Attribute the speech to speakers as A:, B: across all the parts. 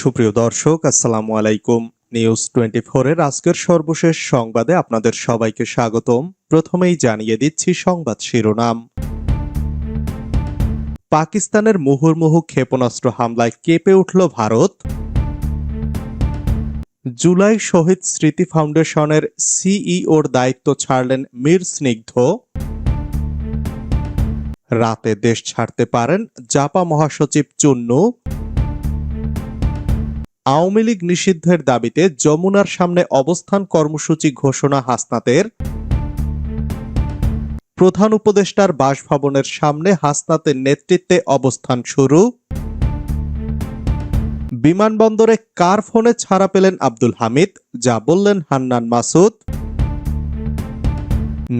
A: সুপ্রিয় দর্শক, আসসালামু আলাইকুম। নিউজ টোয়েন্টি এর আজকের সর্বশেষ সংবাদে আপনাদের সবাইকে স্বাগতম। প্রথমেই জানিয়ে দিচ্ছি সংবাদ শিরোনাম। পাকিস্তানের মুহুর্মুহু ক্ষেপণাস্ত্র হামলায় কেঁপে উঠল ভারত। জুলাই শহীদ স্মৃতি ফাউন্ডেশনের সিইওর দায়িত্ব ছাড়লেন মীর স্নিগ্ধ। রাতে দেশ ছাড়তে পারেন জাপা মহাসচিব চুন্নু। আওয়ামী লীগ নিষিদ্ধের দাবিতে যমুনার সামনে অবস্থান কর্মসূচি ঘোষণা হাসনাতের। প্রধান উপদেষ্টার বাসভবনের সামনে হাসনাতের নেতৃত্বে অবস্থান শুরু। বিমানবন্দরে কার ফোনে ছাড়া পেলেন আব্দুল হামিদ, যা বললেন হান্নান মাসুদ।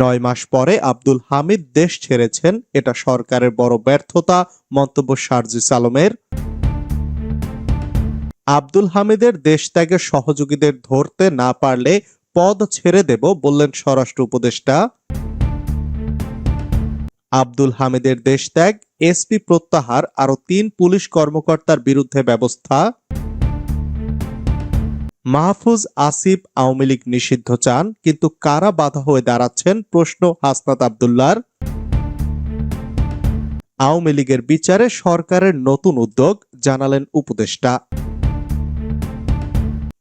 A: নয় মাস পরে আব্দুল হামিদ দেশ ছেড়েছেন, এটা সরকারের বড় ব্যর্থতা, মন্তব্য শারজিস আলমের। আব্দুল হামিদের দেশ ত্যাগের সহযোগীদের ধরতে না পারলে পদ ছেড়ে দেব বললেন স্বরাষ্ট্র উপদেষ্টা। আব্দুল হামিদের দেশ ত্যাগ এসপি প্রত্যাহার আরও তিন পুলিশ কর্মকর্তার বিরুদ্ধে ব্যবস্থা। মাহফুজ আসিফ আওয়ামী লীগ নিষিদ্ধ চান, কিন্তু কারা বাধা হয়ে দাঁড়াচ্ছেন প্রশ্ন হাসনাত আবদুল্লার। আওয়ামী লীগের বিচারে সরকারের নতুন উদ্যোগ, জানালেন উপদেষ্টা।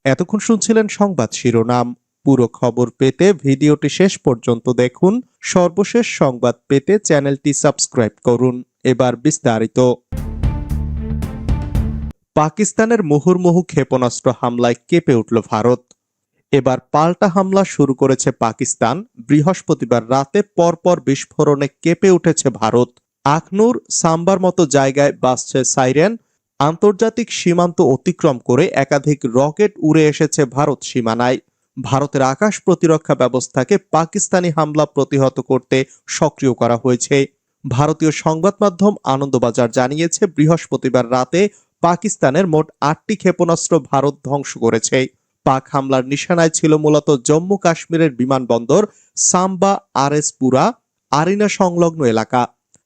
A: এতক্ষণ শুনছিলেন সংবাদ শিরোনাম। পুরো খবর পেতে ভিডিওটি শেষ পর্যন্ত দেখুন। সর্বশেষ সংবাদ পেতে চ্যানেলটি সাবস্ক্রাইব করুন। এবার বিস্তারিত। পাকিস্তানের মুহুর্মুহু ক্ষেপণাস্ত্র হামলায় কেঁপে উঠল ভারত। এবার পাল্টা হামলা শুরু করেছে পাকিস্তান। বৃহস্পতিবার রাতে পরপর বিস্ফোরণে কেঁপে উঠেছে ভারত। আখনুর সাম্বার মতো জায়গায় বাসছে সাইরেন। আন্তর্জাতিক সীমান্ত অতিক্রম করে একাধিক রকেট উড়ে এসেছে ভারত সীমানায়। ভারতের আকাশ প্রতিরক্ষা ব্যবস্থাকে পাকিস্তানি হামলা প্রতিহত করতে সক্রিয় করা হয়েছে। ভারতীয় সংবাদ মাধ্যম আনন্দবাজার জানিয়েছে, বৃহস্পতিবার রাতে পাকিস্তানের মোট আটটি ক্ষেপণাস্ত্র ভারত ধ্বংস করেছে। পাক হামলার নিশানায় ছিল মূলত জম্মু কাশ্মীরের বিমানবন্দর, সাম্বা আর এস পুরা, আরিনা সংলগ্ন এলাকা।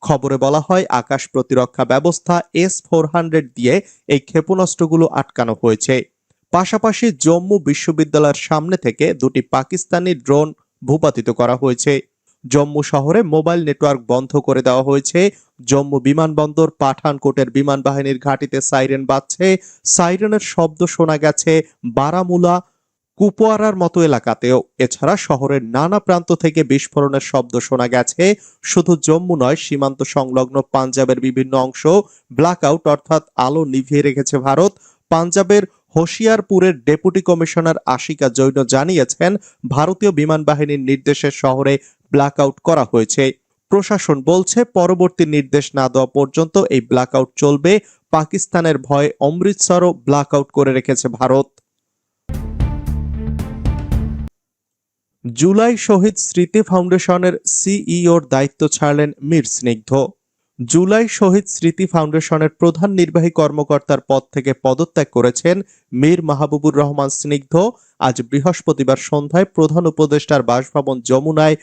A: খবরে বলা হয়, আকাশ প্রতিরক্ষা ব্যবস্থা এস ফোর হান্ড্রেড দিয়ে এই ক্ষেপণাস্ত্রগুলো আটকানো হয়েছে। পাশাপাশি জম্মু বিশ্ববিদ্যালয়ের সামনে থেকে দুটি পাকিস্তানি ড্রোন ভূপাতিত করা হয়েছে। জম্মু শহরে মোবাইল নেটওয়ার্ক বন্ধ করে দেওয়া হয়েছে। জম্মু বিমানবন্দর পাঠানকোটের বিমান বাহিনীর ঘাঁটিতে সাইরেন বাজছে। সাইরেনের শব্দ শোনা গেছে, বারামুলা কুপোয়ারার মতো এলাকাতেও। এছাড়া শহরের নানা প্রান্ত থেকে বিস্ফোরণের শব্দ শোনা গেছে। শুধু জম্মু নয়, সীমান্ত সংলগ্ন পাঞ্জাবের বিভিন্ন অংশ ব্ল্যাকআউট অর্থাৎ আলো নিভিয়ে রেখেছে ভারত। পাঞ্জাবের হোশিয়ারপুরের ডেপুটি কমিশনার আশিকা জৈন জানিয়েছেন, ভারতীয় বিমান বাহিনীর নির্দেশে শহরে ব্ল্যাকআউট করা হয়েছে। প্রশাসন বলছে, পরবর্তী নির্দেশ না দেওয়া পর্যন্ত এই ব্ল্যাকআউট চলবে। পাকিস্তানের ভয়ে অমৃতসরও ব্ল্যাকআউট করে রেখেছে ভারত। জুলাই শহীদ স্মৃতি ফাউন্ডেশনের সিইওর দায়িত্ব ছাড়লেন মীর স্নিগ্ধ। জুলাই শহীদ স্মৃতি ফাউন্ডেশনের প্রধান নির্বাহী কর্মকর্তার পদ থেকে পদত্যাগ করেছেন মীর মাহবুবুর রহমান স্নিগ্ধ। আজ বৃহস্পতিবার সন্ধ্যায় প্রধান উপদেষ্টার বাসভবন যমুনায়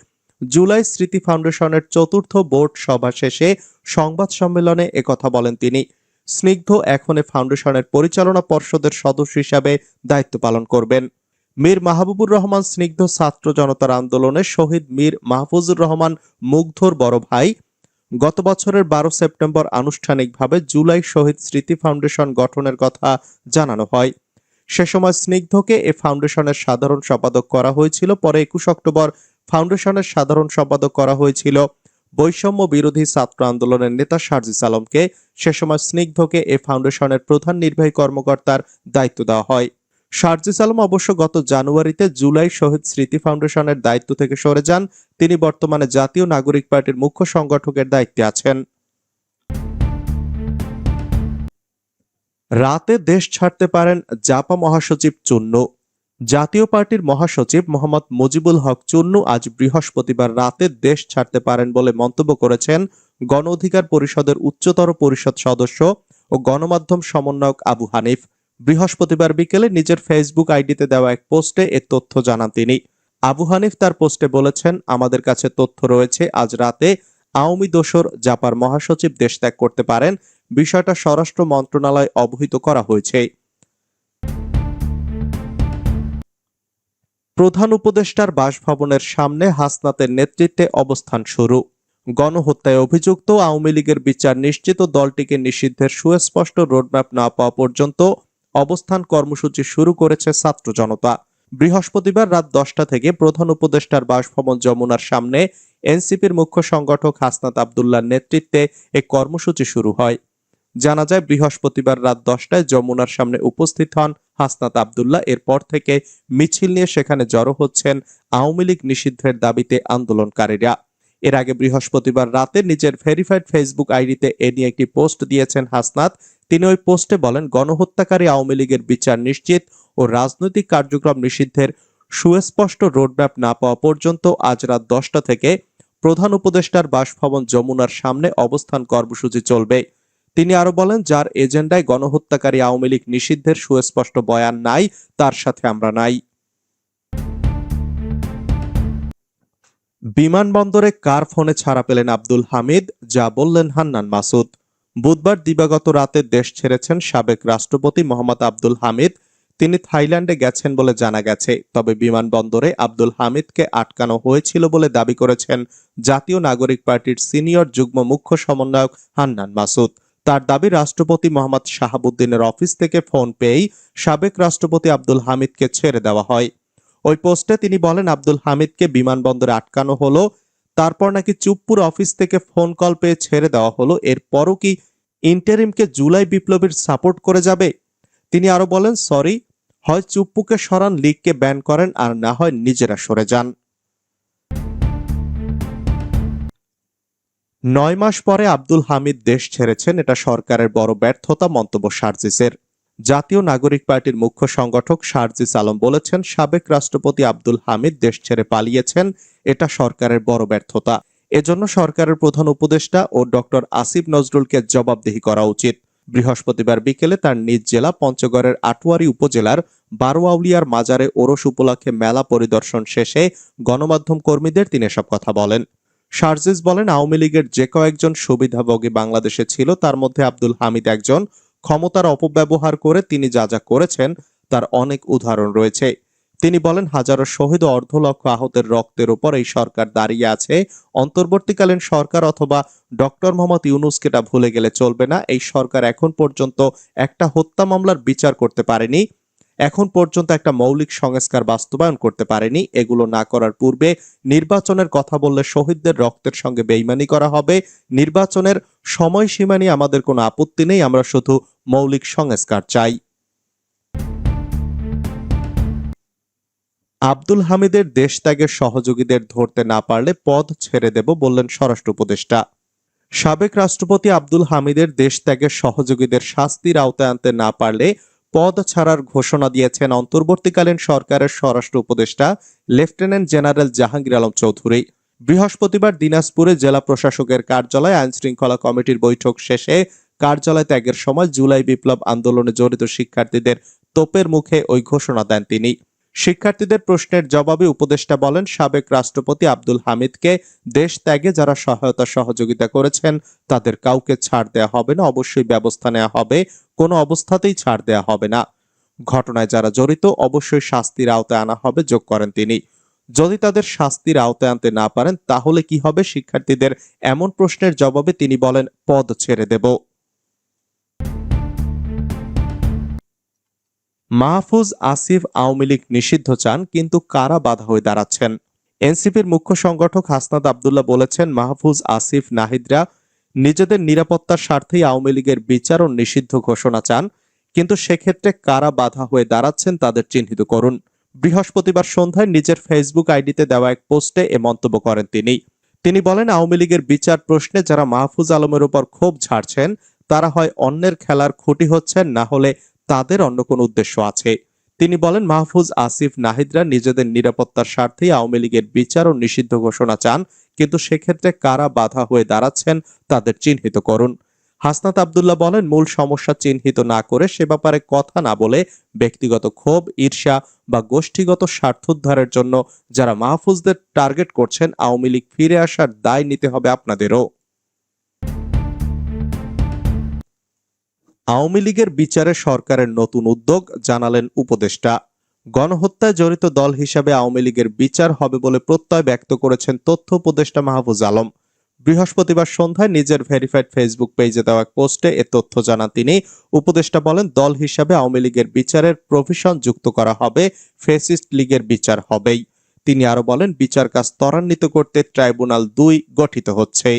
A: জুলাই স্মৃতি ফাউন্ডেশনের চতুর্থ বোর্ড সভা শেষে সংবাদ সম্মেলনে একথা বলেন তিনি। স্নিগ্ধ এখন ফাউন্ডেশনের পরিচালনা পর্ষদের সদস্য হিসাবে দায়িত্ব পালন করবেন। মীর মাহবুবুর রহমান স্নিগ্ধ ছাত্র জনতার আন্দোলনে শহীদ মীর মাহফুজুর রহমান মুগ্ধর বড় ভাই। গত বছরের বারো সেপ্টেম্বর আনুষ্ঠানিকভাবে জুলাই শহীদ স্মৃতি ফাউন্ডেশন গঠনের কথা জানানো হয়। সে সময় স্নিগ্ধকে এ ফাউন্ডেশনের সাধারণ সম্পাদক করা হয়েছিল। পরে একুশ অক্টোবর ফাউন্ডেশনের সাধারণ সম্পাদক করা হয়েছিল। বৈষম্য বিরোধী ছাত্র আন্দোলনের নেতা সার্জিস আলমকে। সে সময় স্নিগ্ধকে এ ফাউন্ডেশনের প্রধান নির্বাহী কর্মকর্তার দায়িত্ব দেওয়া হয়। শারজিস আলম অবশ্য গত জানুয়ারিতে জুলাই শহীদ স্মৃতি ফাউন্ডেশনের দায়িত্ব থেকে সরে যান। তিনি বর্তমানে জাতীয় নাগরিক পার্টির মুখ্য সংগঠকের দায়িত্বে আছেন। রাতে দেশ ছাড়তে পারেন জাপা মহাসচিব চুন্নু। জাতীয় পার্টির মহাসচিব মোহাম্মদ মুজিবুল হক চুন্নু আজ বৃহস্পতিবার রাতে দেশ ছাড়তে পারেন বলে মন্তব্য করেছেন গণ অধিকার পরিষদের উচ্চতর পরিষদ সদস্য ও গণমাধ্যম সমন্বয়ক আবু হানিফ। বৃহস্পতিবার বিকেলে নিজের ফেসবুক আইডিতে দেওয়া এক পোস্টে এ তথ্য জানান তিনি। আবু হানিফ তার পোস্টে বলেছেন, আমাদের কাছে তথ্য রয়েছে, আজ রাতে আওয়ামী দোসর জাপার মহাসচিব দেশ ত্যাগ করতে পারেন। বিষয়টা স্বরাষ্ট্র মন্ত্রণালয় অবহিত করা হয়েছে। প্রধান উপদেষ্টার বাসভবনের সামনে হাসনাতের নেতৃত্বে অবস্থান শুরু। গণহত্যায় অভিযুক্ত আওয়ামী লীগের বিচার নিশ্চিত, দলটিকে নিষিদ্ধের সুস্পষ্ট রোডম্যাপ না পাওয়া পর্যন্ত অবস্থান কর্মসূচি শুরু করেছে ছাত্র জনতা। বৃহস্পতিবার রাত দশটা থেকে প্রধান উপদেষ্টার বাসভবন যমুনার সামনে এনসিপির মুখ্য সংগঠক হাসনাত আবদুল্লার নেতৃত্বে এ কর্মসূচি শুরু হয়। জানা যায়, বৃহস্পতিবার রাত দশটায় যমুনার সামনে উপস্থিত হন হাসনাত আবদুল্লাহ। এরপর থেকে মিছিল নিয়ে সেখানে জড়ো হচ্ছেন আওয়ামী লীগ নিষিদ্ধের দাবিতে আন্দোলনকারীরা। এর আগে বৃহস্পতিবার রাতে নিজের ভেরিফাইড ফেসবুক আইডিতে এ নিয়ে একটি পোস্ট দিয়েছেন হাসনাত। তিনি ওই পোস্টে বলেন, গণহত্যাকারী আওয়ামী লীগের বিচার নিশ্চিত ও রাজনৈতিক কার্যক্রম নিষিদ্ধের সুস্পষ্ট রোডম্যাপ না পাওয়া পর্যন্ত আজ রাত দশটা থেকে প্রধান উপদেষ্টার বাসভবন যমুনার সামনে অবস্থান কর্মসূচি চলবে। তিনি আরও বলেন, যার এজেন্ডায় গণহত্যাকারী আওয়ামী লীগ নিষিদ্ধের সুস্পষ্ট বয়ান নাই, তার সাথে আমরা নাই। বিমানবন্দরে কার ফোনে ছাড়া পেলেন আব্দুল হামিদ? যা বললেন হান্নান মাসুদ। বুধবার দিবাগত রাতে দেশ ছেড়েছেন সাবেক রাষ্ট্রপতি মোহাম্মদ আব্দুল হামিদ। তিনি থাইল্যান্ডে গেছেন বলে জানা গেছে। তবে বিমানবন্দরে আব্দুল হামিদকে আটকানো হয়েছিল বলে দাবি করেছেন জাতীয় নাগরিক পার্টির সিনিয়র যুগ্ম মুখ্য সমন্বয়ক হান্নান মাসুদ। তার দাবি, রাষ্ট্রপতি মোহাম্মদ শাহাবুদ্দিনের অফিস থেকে ফোন পেয়েই সাবেক রাষ্ট্রপতি আব্দুল হামিদকে ছেড়ে দেওয়া হয়। ওই পোস্টে তিনি বলেন, আব্দুল হামিদকে বিমানবন্দরে আটকানো হলো তারপর নাকি চুপ্পুর অফিস থেকে ফোন কল পেয়ে ছেড়ে দেওয়া হলো। এরপরও কি ইন্টারিমকে জুলাই বিপ্লবীর সাপোর্ট করে যাবে? তিনি আরও বলেন সরি হয় চুপ্পুকে সরান লীগকে ব্যান করেন, আর না হয় নিজেরা সরে যান। নয় মাস পরে আব্দুল হামিদ দেশ ছেড়েছেন। এটা সরকারের বড় ব্যর্থতা, মন্তব্য সার্জিসের। জাতীয় নাগরিক পার্টির মুখ্য সংগঠক সার্জিস আলম বলেছেন, সাবেক রাষ্ট্রপতি আব্দুল হামিদ দেশ ছেড়ে পালিয়েছেন, এটা সরকারের বড় ব্যর্থতা। এজন্য সরকারের প্রধান উপদেষ্টা ও ডক্টর আসিফ নজরুলকে জবাবদিহি করা উচিত। বৃহস্পতিবার বিকেলে তার নিজ জেলা পঞ্চগড়ের আটোয়ারি উপজেলার বারোয়াউলিয়ার মাজারে ওরস উপলক্ষে মেলা পরিদর্শন শেষে গণমাধ্যম কর্মীদের তিনি এসব কথা বলেন। শারজিস বলেন, আওয়ামী লীগের যে কয়েকজন সুবিধাভোগী বাংলাদেশে ছিল, তার মধ্যে আব্দুল হামিদ একজন। ক্ষমতার অপব্যবহার করে তিনি যা যা করেছেন, তার অনেক উদাহরণ রয়েছে। তিনি বলেন, হাজারো শহীদ অর্ধ লক্ষ আহতের রক্তের উপর এই সরকার দাঁড়িয়ে আছে। অন্তর্বর্তীকালীন সরকার অথবা ডক্টর মোহাম্মদ ইউনুসকে এটা ভুলে গেলে চলবে না। এই সরকার এখন পর্যন্ত একটা হত্যা মামলার বিচার করতে পারেনি। এখন পর্যন্ত একটা মৌলিক সংস্কার বাস্তবায়ন করতে পারেনি। এগুলো না করার পূর্বে নির্বাচনের কথা বললে শহীদদের রক্তের সঙ্গে বেইমানি করা হবে। নির্বাচনের সময়সীমা নিয়ে আমাদের কোনো আপত্তি নেই। আমরা শুধু মৌলিক সংস্কার চাই। আব্দুল হামিদের দেশ ত্যাগের সহযোগীদের ধরতে না পারলে পদ ছেড়ে দেব বললেন স্বরাষ্ট্র উপদেষ্টা। সাবেক রাষ্ট্রপতি আব্দুল হামিদের দেশ ত্যাগের সহযোগীদের শাস্তির আওতায় আনতে না পারলে পদ ছাড়ার ঘোষণা দিয়েছেন অন্তর্বর্তীকালীন সরকারের স্বরাষ্ট্র উপদেষ্টা, লেফটেন্যান্ট জেনারেল জাহাঙ্গীর আলম চৌধুরী। বৃহস্পতিবার দিনাজপুরে জেলা প্রশাসকের কার্যালয়ে আইন শৃঙ্খলা কমিটির বৈঠক শেষে কার্যালয় ত্যাগের সময় জুলাই বিপ্লব আন্দোলনে জড়িত শিক্ষার্থীদের তোপের মুখে ওই ঘোষণা দেন তিনি। শিক্ষার্থীদের প্রশ্নের জবাবে উপদেষ্টা বলেন, সাবেক রাষ্ট্রপতি আব্দুল হামিদকে দেশ ত্যাগে যারা সহায়তা সহযোগিতা করেছেন, তাদের কাউকে ছাড় দেয়া হবে না, অবশ্যই ব্যবস্থা নেওয়া হবে, কোনো অবস্থাতেই ছাড় দেয়া হবে না। ঘটনায় যারা জড়িত, অবশ্যই শাস্তির আওতায় আনা হবে, যোগ করেন তিনি। যদি তাদের শাস্তির আওতায় আনতে না পারেন, তাহলে কি হবে? শিক্ষার্থীদের এমন প্রশ্নের জবাবে তিনি বলেন, পদ ছেড়ে দেব। মাহফুজ আসিফ আওয়ামী লীগ নিষিদ্ধ চান, কিন্তু কারা বাধা হয়ে দাঁড়াচ্ছেন? এনসিপির মুখ্য সংগঠক হাসনাদ আবদুল্লাহ বলেছেন, মাহফুজ আসিফ নাহিদরা নিজেদের নিরাপত্তার স্বার্থেই আওয়ামী লীগের বিচার ও নিষিদ্ধ ঘোষণা চান, কিন্তু সেক্ষেত্রে কারা বাধা হয়ে দাঁড়াচ্ছেন তাদের চিহ্নিত করুন। বৃহস্পতিবার সন্ধ্যায় নিজের ফেসবুক আইডিতে দেওয়া এক পোস্টে এ মন্তব্য করেন তিনি। তিনি বলেন, আওয়ামী লীগের বিচার প্রশ্নে যারা মাহফুজ আলমের উপর ক্ষোভ ঝাড়ছেন, তারা হয় অন্যের খেলার খুঁটি হচ্ছেন, না হলে তাদের অন্য কোনো উদ্দেশ্য আছে। তিনি বলেন, মাহফুজ আসিফ নাহিদরা নিজেদের নিরাপত্তার স্বার্থেই আওয়ামী লীগের বিচার ও নিষিদ্ধ ঘোষণা চান, কিন্তু সেক্ষেত্রে কারা বাধা হয়ে দাঁড়াচ্ছেন তাদের চিহ্নিত করুন। হাসনাত আবদুল্লাহ বলেন, মূল সমস্যা চিহ্নিত না করে সে ব্যাপারে কথা না বলে ব্যক্তিগত ক্ষোভ, ঈর্ষা বা গোষ্ঠীগত স্বার্থোদ্ধারের জন্য যারা মাহফুজদের টার্গেট করছেন, আওয়ামী লীগ ফিরে আসার দায় নিতে হবে আপনাদেরও। আওয়ামী লীগের বিচারে সরকারের নতুন উদ্যোগ, জানালেন উপদেষ্টা। গণহত্যায় জড়িত দল হিসাবে আওয়ামী লীগের বিচার হবে বলে প্রত্যয় ব্যক্ত করেছেন তথ্য উপদেষ্টা মাহফুজ আলম। বৃহস্পতিবার সন্ধ্যায় নিজের ভেরিফাইড ফেসবুক পেজে দেওয়া পোস্টে এ তথ্য জানান তিনি। উপদেষ্টা বলেন, দল হিসাবে আওয়ামী লীগের বিচারের প্রভিশন যুক্ত করা হবে, ফেসিস্ট লীগের বিচার হবেই। তিনি আরও বলেন বিচার কাজ ত্বরান্বিত করতে ট্রাইব্যুনাল দুই গঠিত হচ্ছে।